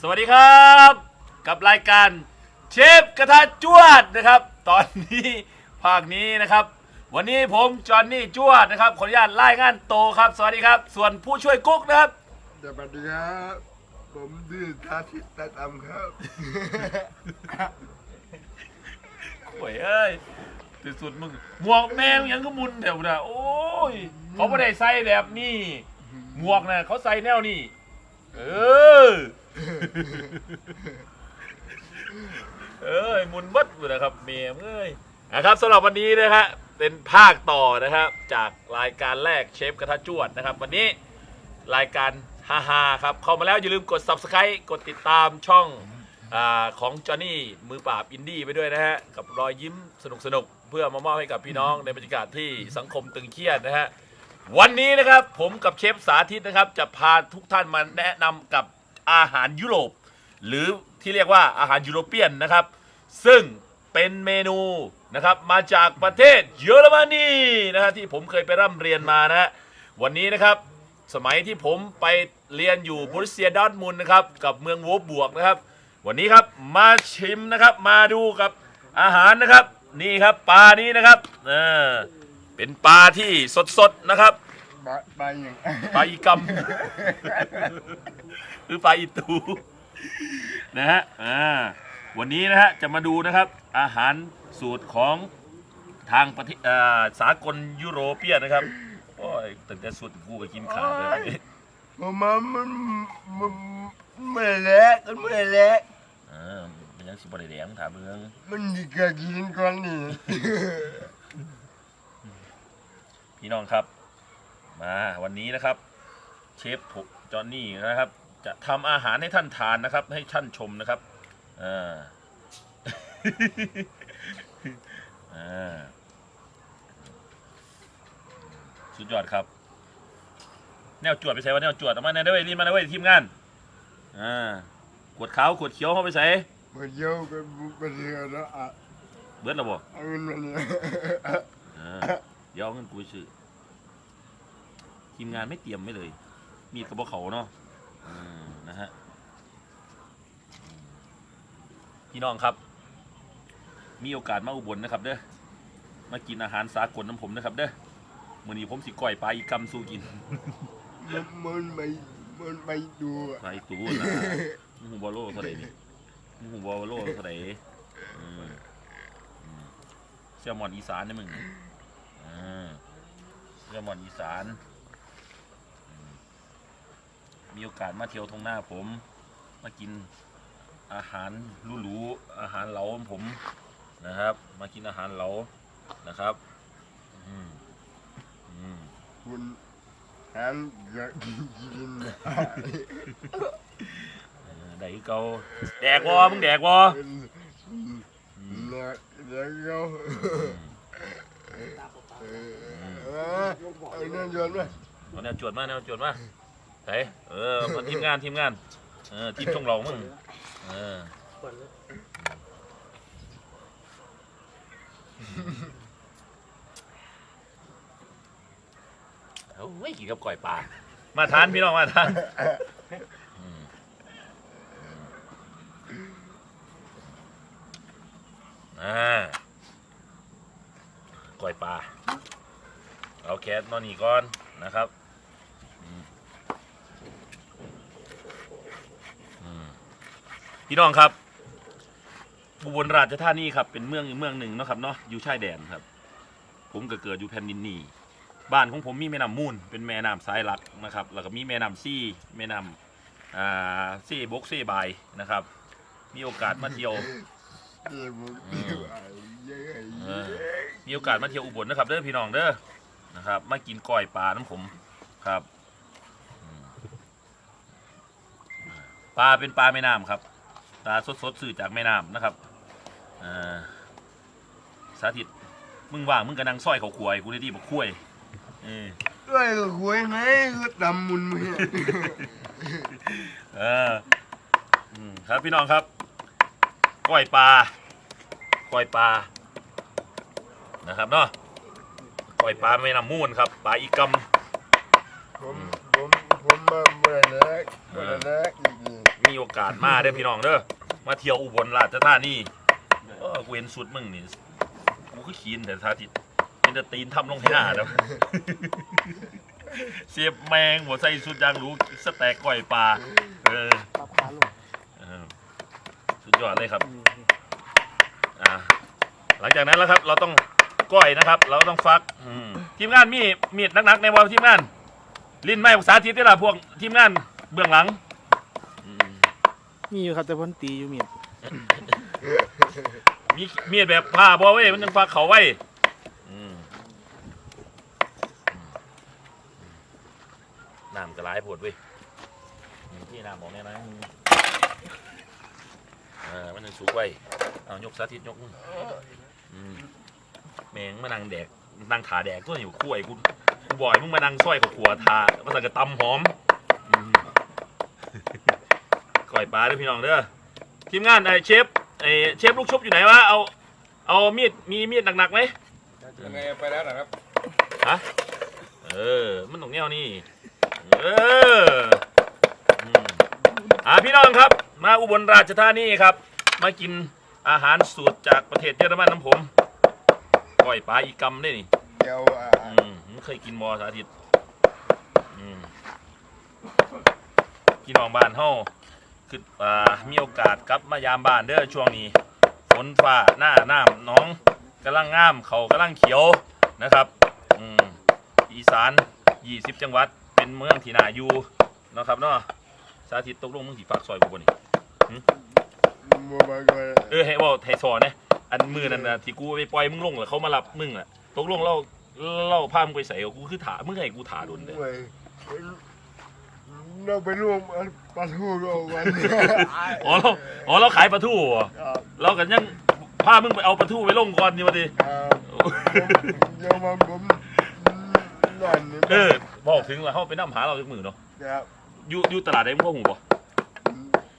สวัสดีครับ กับรายการเชฟกระทะจวดนะครับ ตอนนี้ภาคนี้นะครับ วันนี้ผมจอห์นนี่จวดนะครับขออนุญาตไล่งานโตครับ สวัสดีครับ ส่วนผู้ช่วยกุ๊กนะครับสวัสดีครับผมดื้อทาทิตตาตำครับโอ้ยเอ้ยที่สุดมึงหมวกแมงยังก็มุนแถวนะโอ้ยเขาไม่ได้ใส่แบบนี้ หมวกนะเขาใส่แนวนี้เออ เอ้ยมุนบัดเลยนะครับเมมเอ้ยนะครับสำหรับวันนี้นะฮะเป็นภาคต่อนะครับ จากรายการแรกเชฟกระทะจวดนะครับ วันนี้รายการฮาฮาครับเข้ามาแล้วอย่าลืมกด subscribe กดติดตามช่องอาของจอห์นนี่มือปราบอินดี้ไปด้วยนะฮะ กับรอยยิ้มสนุกสนุกๆเพื่อมามอบให้กับพี่น้องในบรรยากาศที่สังคมตึงเครียดนะฮะ วันนี้นะครับผมกับเชฟสาธิตนะครับ จะพาทุกท่านมาแนะนำกับอาหารยุโรป หรือที่เรียกว่าอาหารยุโรเปียนนะครับ ซึ่งเป็นเมนูนะครับมาจากประเทศเยอรมนีนะฮะที่ผมเคยไปร่ำเรียนมานะฮะวันนี้นะครับสมัยที่ผมไปเรียนอยู่บริเซียดอร์ทมุนนะครับกับเมืองโวบวกนะครับ วันนี้ครับมาชิมนะครับมาดูกับอาหารนะครับนี่ครับปลานี้นะครับเออ เป็นปลาที่สดๆนะครับ บะไปอย่าง ปลาอีกำ หรือปลาอีตูนะฮะอ่าวันนี้นะฮะจะมาดูนะครับอาหารสูตรของทางประเทศอ่าสากลยุโรเปียนนะครับโอ้ยตั้งแต่สุดกูก็กินขาดเลย ผมมามันมันเมื่อแล้วกันเมื่อแล้วอ่าเป็นยังสิบได้แดงถามเมืองมันดีกว่ากินก่อนนี่ พี่น้องครับ มาวันนี้นะครับ เชฟผมจอห์นนี่นะครับ จะทำอาหารให้ท่านทานนะครับ ให้ท่านชมนะครับอ่าอ่าสุดยอดครับ แนวจวดไปใส่ว่าแนวจวดเอามาแนวด้วยรีบมาด้วยทีมงานอ่าขวดขาวขวดเขียวเข้าไปใส่มาเยี่ยวกันมาเที่ยวแล้วอะเบิร์ดระบบ เอาเงินมาเนี่ยอ่าเดี๋ยวเอาเงินกูไปซื้อทีมงานไม่เตรียมไม่เลย มีดกระบอกเขาเนาะอืมนะฮะอืมพี่น้องครับ มีโอกาสมาอุบลนะครับ เด้อมากินอาหารสากลน้ำผมนะครับ เด้อมื้อนี้ผมสิก่อยปลาอีกำสู้กิน มันมันไปมันไปดูอะปลาอีตูนะมึงหูบอลโลเท่าไหร่นี่มึงหูบอลโลเท่าไหร่อืมอืมแซลมอนอีสานเนี่ยมึง อ่าแซลมอนอีสาน มีโอกาสมาเที่ยวทงหน้าผม มากินอาหารหรูๆอาหารเหลาของผมนะครับ มากินอาหารเหลานะครับคุณแอนอยากกินได้เกาแดกวอมึงแดกวอเนี่ยเดี๋ยว เขาเออเอาเงินโยนไปเอาแนวจวดมาแนวจวดมาไหนเออมาทีมงานทีมงานเออทีมช่องเรามึงเออโอ้ยกินกับก่อยปลามาทานพี่น้องมาทานอ่า ก้อยปลาเอาแคสนอนนี่ก่อนนะครับพี่น้องครับอุบลราชธานีครับเป็นเมืองอีกเมืองหนึ่งนะครับเนาะอยู่ชายแดนครับ ผมก็เกิดอยู่แผ่นดินนี้บ้านของผมมีแม่น้ำมูลเป็นแม่น้ำสายหลักนะครับ แล้วก็มีแม่น้ำซี่แม่น้ำอ่าซี่บกซี่บายนะครับ มีโอกาสมาเที่ยวเดี๋ยวผมเดี๋ยวไอ้เย้ยเออ มีโอกาสมาเที่ยวอุบลนะครับเด้อพี่น้องเด้อนะครับมากินก้อยปลาน้ำผมครับอืมปลาเป็นปลาแม่น้ำครับปลาสดๆสื่อจากแม่น้ำนะครับอ่าสาธิตมึงว่างมึงกำลังซ้อยเขาขวยกูได้ดีบอกขวยเออด้วยก็หวยไงก็ดำมุนมือเอออืมครับพี่น้องครับก้อยปลาก้อยปลา นะครับเนาะก้อยปลาแม่น้ำมูลครับปลาอีกำผมผมผมมาเมื่อไหร่อกาสมาเด้อพี่น้องเด้อมาเที่ยวอุบลราชธานีเออกูเห็นสุดมึงนี่กูก็ขีนแต่สาธิตเป็นแต่ตีนทำลงให้หน้าเด้อเสียบแมงหัวใส่สุดยางรู้สแต็กก้อยปลาเออ ปรับขาลงเออสุดยอดเลยครับ อ่า หลังจากนั้นแล้วครับ เราต้อง ก้อยนะครับ เราต้องฟักอืมทีมงานมีมีดนักๆในวอลทีมงาน ลิ้นไม้ภาษาทิศนี่ล่ะพวกทีมงานเบื้องหลังอืมมีอยู่ครับแต่เพ่นตีอยู่มีดมีมีดแบบผ้าบอไว้ยมันยังฟักเขาไว้อืมน้ำกระไรปวดเว้ยอืมพี่น้ำบอกเนี่ยนะเออมันยังสุกไว้เอายกสาธิตยกมืออืม แมงมานั่งแดกนั่งขาแดกตัวอยู่คู่ไอ้กูกูบ่อยมึงมานั่งสร้อยกับขัวทามาใส่กระตำหอมอืมก่อยปลาเด้อพี่น้องเด้อทีมงานไอ้เชฟไอ้เชฟลูกชุบอยู่ไหนวะเอาเอามีดมีมีดหนักๆไหมยังไงไปแล้วนะครับฮะเออมันตรงแนวนี่เอออืมอ่าพี่น้องครับ มาอุบลราชธานีครับ มากินอาหารสูตรจากประเทศเยอรมันน้ำผม ก่อยปลาอีกำได้นี่เดี๋ยวอะอืมผมเคยกินบอสาธิตอืมพี่น้องบ้านเฮาคืออ่ามีโอกาสกลับมายามบ้านเด้อช่วงนี้ฝนฟ้าหน้าน้ำหน้องกำลังงามเขากำลังเขียวนะครับอืมอีสาน20 จังหวัดเป็นเมืองที่น่าอยู่เนาะครับเนาะสาธิตตกลงมึงสิฝากซอยกูบ่นี่มัวมาก่อนเออให้บอกไทยสอนเนี่ย อันมือนั่นนะที่กูไปปล่อยมึงลงแล้วเขามารับมึงอะตกลงเราเราพามึงไปใส่กูคือถามึงให้กูถาโดนเด้อเว้ยเราไปร่วมปลาทูเราวันนี้ อ๋อเราอ๋อเราขายปลาทูเหรอครับเรากันยังพามึงไปเอาปลาทูไปลงก่อนนี่มาดิครับเดี๋ยวมาผมนั่นนี่เออบอกถึงแล้วเขาไปนั่หาเราจากมือเนาะครับอยู่อยู่ตลาดได้มึงพ่อหูบ่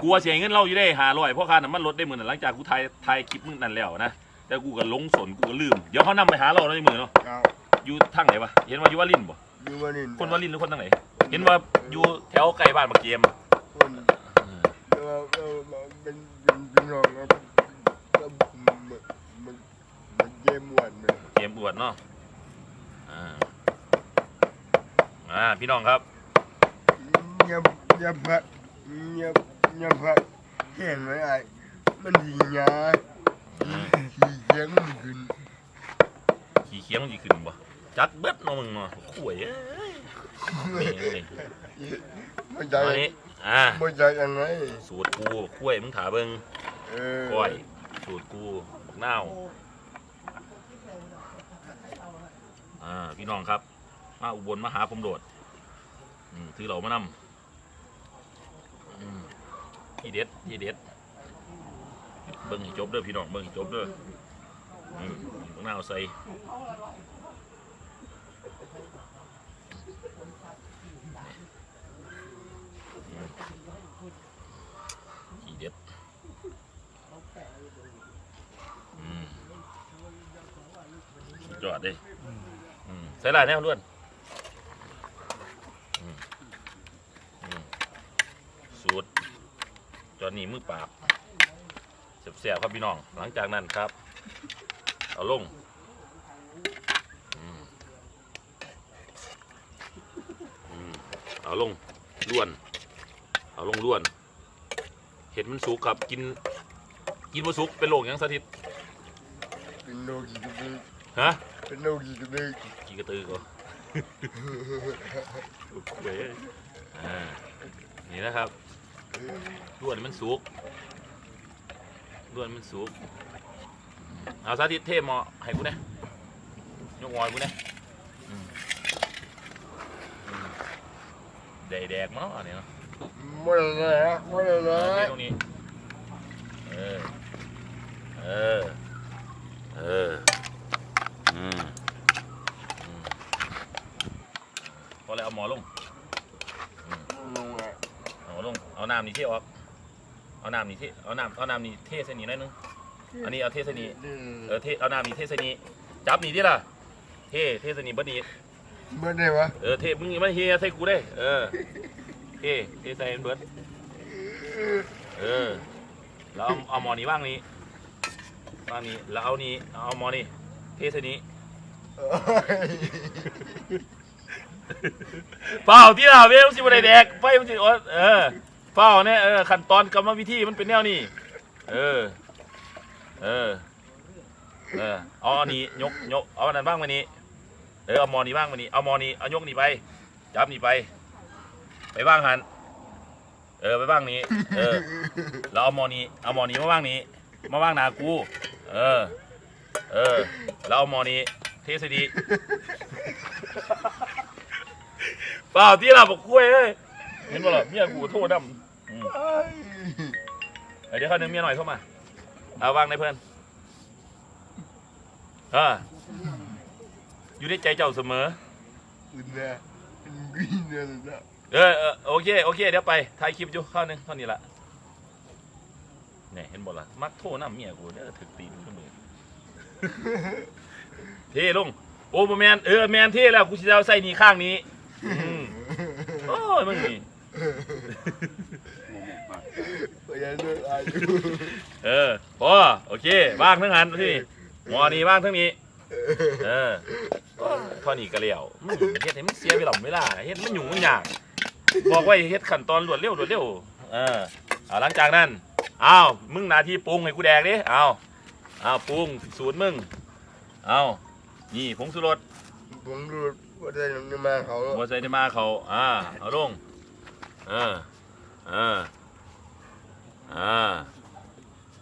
กูว่าเสียเงินเราอยู่ได้หาร้อยเพราะค่าน้ำมันลดได้หมื่นนะหลังจากกูถ่ายถ่ายคลิปมึงนั่นแล้วนะแต่กูก็หลงสนกูก็ลืมเดี๋ยวเขานำไปหาเราในมือเนาะครับอยู่ทางไหนวะเห็นว่าอยู่วาลินบ่ดูวันนี้คนวาลินหรือคนทางไหนเห็นว่าอยู่แถวไกลบ้านบักเกมคนเราเราเป็นเป็นพี่น้องครับก็มันมันมันเกมวันเลยเกมบวชเนาะอ่าอ่าพี่น้องครับเงียบเงียบพักเงียบ เงียพักเห็นไหมไอ้มันดีงาขี่เสียงมันขึ้นขี่เคียงมันจะขึ้นบ่จัดเบิดเนาะมึงเนาะข่วยเอ้ยมันใจอันนี้อ่ามันใจยังไงสูตรกูข่วยมึงถาเบิงเออก้อยสูตรกูบักนาวอ่าพี่น้องครับ มาอุบลมาหาผมโดดอืมถือเหล่ามานำอืม ที่เด็ดที่เด็ด เบิ่งให้จบเด้อพี่น้องเบิ่งให้จบเด้ออืมบักนาวใส่ทีเด็ดอืมสุดยอดเลยใส่ลายแน่ล้วนอืมอืมสูตร จอนนี่มือปราบเสียบๆครับพี่น้อง หลังจากนั้นครับ เอาลงอืมอืมเอาลงล้วน เอาลงล้วน เห็ดมันสุกครับกิน กินบ่สุกเป็นโรคหยังสาธิตเป็นโลกีกระตือฮะเป็นโลกีกระตือกีกระตือก็เว้ยอ่านี่นะครับ ล้วนมันสุกล้วนมันสุกเอาสาธิตเทหมอให้กูนี่ยกงอยกูนี่ยอืมอืมแดกแดกมั้งเนาะอันนี้เนาะไม่ได้นะไม่ได้นะเอาไว้ตรงนี้เออเออเอออืมอืมพอแล้วเอาหมอลง ลงอะ เอาหมอลงเอาน้ำนี่เทออก เอาน้ำนี่เทเอาน้ำเอาน้ำนี่เทใส่นี่หน่อยนึง อันนี้เอาเทใส่นี่เออเทเอาน้ำนี่เทใส่นี่จับนี่ดิล่ะ เทเทใส่นี่บ่ดีเมื่อได้วะเออเทมึงอย่ามาเฮียใส่กูได้ เออเทเทใส่เบิร์ดเออแล้วเอาเอาหมอนี้ว่างนี้ว่างนี้แล้วเอานี้เอาหมอนี้เทใส่นี้โอ้ยเปล่าที่เราเว้ยมันสิบ่ได้แดกไฟมันสิอดเออ เปล่าเนี่ยเออขั้นตอนกรรมวิธีมันเป็นแนวนี้เออ เออ เออเอาอันนี้ยกยกเอาอันนั้นบ้างมานี้เออเอาหมอนี้บ้างมานี้เอาหมอนี้เอายกนี้ไปจับนี่ไป ไปบ้างหันเออไปบ้างนี้ เออแล้วเอาหมอนี้เอาหมอนี้มาบ้างนี้ มาบ้างหนากู เออ เออแล้วเอาหมอนี้เทสดีเปล่าที่เราบอกกล้วยเอ้ยเห็นบ่ล่ะเมียกูโทษดำ เอาเดี๋ยวข้านึงเมียหน่อยเข้ามา เอาวางในเพื่อนเอออยู่ในใจเจ้าเสมอคุณแม่เป็นกินเนี่ยนะเออเออโอเคโอเคเดี๋ยวไปถ่ายคลิปอยู่ข้าวหนึงเท่านี้ละเนี่ยเห็นบ่ล่ะมักโทษน้ำเมียกูเด้อถึกตีนขึ้นมือเท่ลงโอ้บ่แมนเออแมนเท่แล้วกูจะเอาใส่นี่ข้างนี้อืมโอ้ยมึงนี่พ ยายามเลิกอายุเออพอโอเคว่างทั้งหันที่หมอนี่ว่างทั้งนี้ เออเท่านี้ก็เลี้ยวมึงเฮ็ดให้มันเสียเวลาเวลาเฮ็ดมันยุ่งมันยากบอกไว้เฮ็ดขั้นตอนรวดเร็วรวดเร็วเออเอาหลังจากนั้นเอามึงหน้าที่ปรุงให้กูแดกดิเอาเอาปรุงสูตรมึงเอานี่ผงสุรสผมรู้ว่าได้น้ำมาเขาหัวใส่ในมาเขาอ่าเอาลงเออเออ อ่า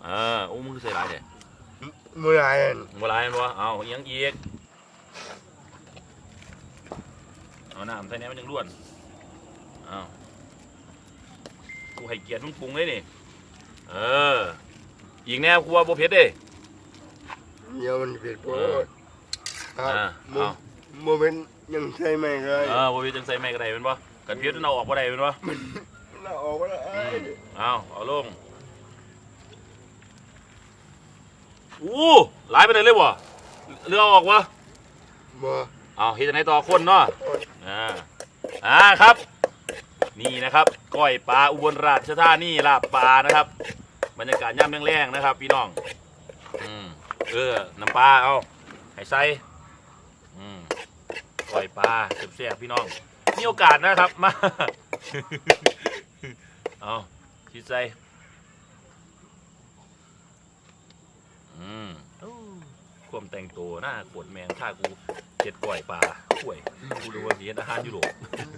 อ่าโอ้มึงคือใส่หลายเด้เมื่อไหร่บ่หลายแม่นบ่เอาอิหยังอีกเอาน้ำใส่แหน่มันยังล้วนเอากูให้เกียรติมึงปรุงเลยนี่เอออีกแนวกูว่าบ่เผ็ดเด้เดี๋ยวมันเผ็ดโพดครัอ่าบโมเอาโมเป็นยังใช่ไหมเลยเออบ่เผ็ดจังใส่แม่ก็ได้แม่นบ่กันเผ็ดมันเอาออกบ่ได้แม่นบ่ เราออกมาแล้วอืมเอาเอาลงอู้หลายไปเลยเลยวะเรือเอาออกวะบ่เอาเฮ็ดจังไดต่อคนเนาะอ่าอ่าครับ นี่นะครับก้อยปลาอุบลราชธานีลาบปลานะครับบรรยากาศย่ำแรงๆนะครับ พี่น้องอืมเออน้ำปลาเอาให้ใส่อืมก้อยปลาเสียบๆพี่น้องมีโอกาสนะครับมา เอาคิดใส่อืมอู้ความแต่งตัวหน้าขวดแมงฆ่ากูเจ็ดก้อยปลาข่วยกูดูว่ามีอาหารยุโรป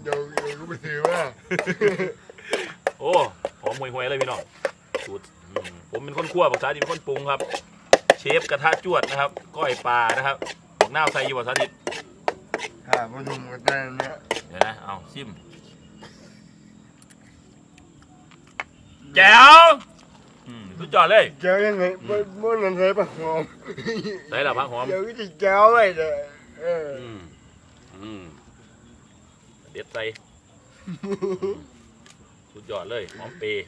เดี๋ยวเดี๋ยวกูไปซื้อว่าโอ้หอมห่วยๆเลยพี่น้องสูตรอืมผมเป็นคนคั่วภาษาดิบเป็นคนปรุงครับ เชฟกระทะจวดนะครับก้อยปลานะครับบอกหน้าวใส่อยู่ภาษาดิบถ้าผสมกันได้เนี่ยเดี๋ยวนะเอาชิม แจ๋วอืมสุดยอดเลยเจ้ายังไงบ่บ่นั่นใช่ปะหอมใส่ละพักหอม เดี๋ยวก็จะเจ้าไว้เลยเอออืมอืมเด็ดใส่สุดยอดเลยหอมเปรย์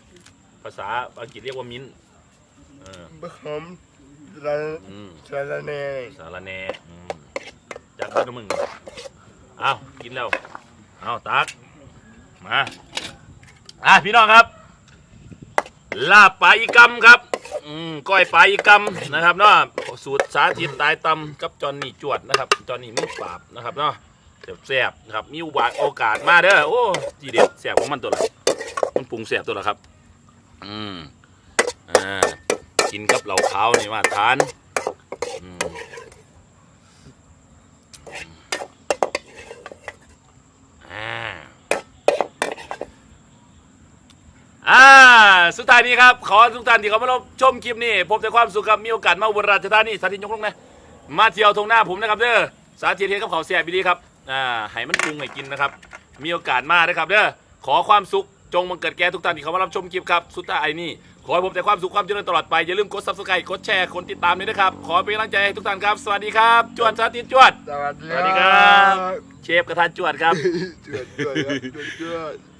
ภาษาอังกฤษเรียกว่ามิ้นท์เออบ่หอมละอืมสารแหน่สารแหน่อืมจากบ้านมึงเอากินแล้วเอาตักมาอะพี่น้องครับ ลาบปลาอีกำครับอืมก้อยปลาอีกำนะครับเนาะสูตรสาธิตตายตำกับจอนนี่จวดนะครับจอนนี่มือปราบนะครับเนาะแซ่บๆนะครับมีโอกาสมาเด้อโอ้ทีเด็ดแซ่บของมันตัวละมันปรุงแซ่บตัวละครับ อืมอ่ากินกับเหล่าขาวนี่มาทานอืมอ่าอ่า สุดท้ายนี้ครับขอทุกท่านที่เขามารับชมคลิปนี้พบแต่ความสุขครับมีโอกาสมาอุบลราชธานีสาธิตยกลงนะมาเที่ยวตรงหน้าผมนะครับเด้อสาธิตเทศกับเขาวแซ่บดีครับอ่าให้มันปรุงให้กินนะครับ มีโอกาสมานะครับเด้อขอความสุขจงบังเกิดแก่ทุกท่านที่เขามารับชมคลิปครับสุดท้ายนี้ขอให้ผมแต่ความสุขความเจริญตลอดไปอย่าลืมกด subscribe กดแชร์กดติดตามด้วยนะครับขอเป็นกำลังใจให้ทุกท่านครับสวัสดีครับจวดสาธิตจวด สวัสดีสวัสดีครับ เชฟกระทะจวดครับจวดจวดครับจวดจวด